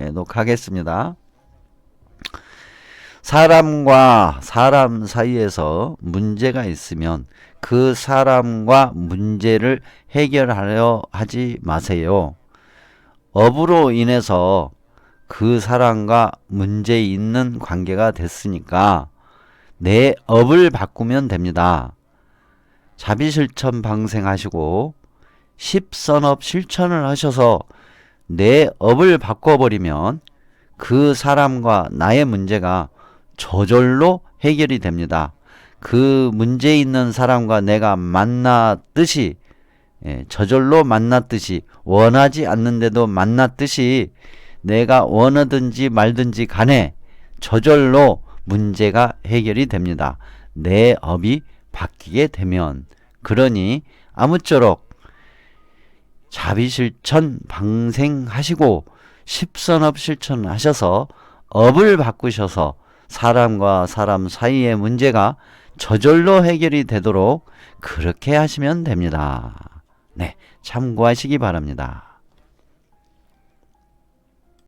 예, 녹하겠습니다. 사람과 사람 사이에서 문제가 있으면 그 사람과 문제를 해결하려 하지 마세요. 업으로 인해서 그 사람과 문제 있는 관계가 됐으니까 내 업을 바꾸면 됩니다. 자비실천 방생하시고 십선업 실천을 하셔서 내 업을 바꿔버리면 그 사람과 나의 문제가 저절로 해결이 됩니다. 그 문제 있는 사람과 내가 만났듯이 예, 저절로 만났듯이 원하지 않는데도 만났듯이 내가 원하든지 말든지 간에 저절로 문제가 해결이 됩니다. 내 업이 바뀌게 되면 그러니 아무쪼록 자비실천 방생하시고 십선업 실천하셔서 업을 바꾸셔서 사람과 사람 사이의 문제가 저절로 해결이 되도록 그렇게 하시면 됩니다. 네, 참고하시기 바랍니다.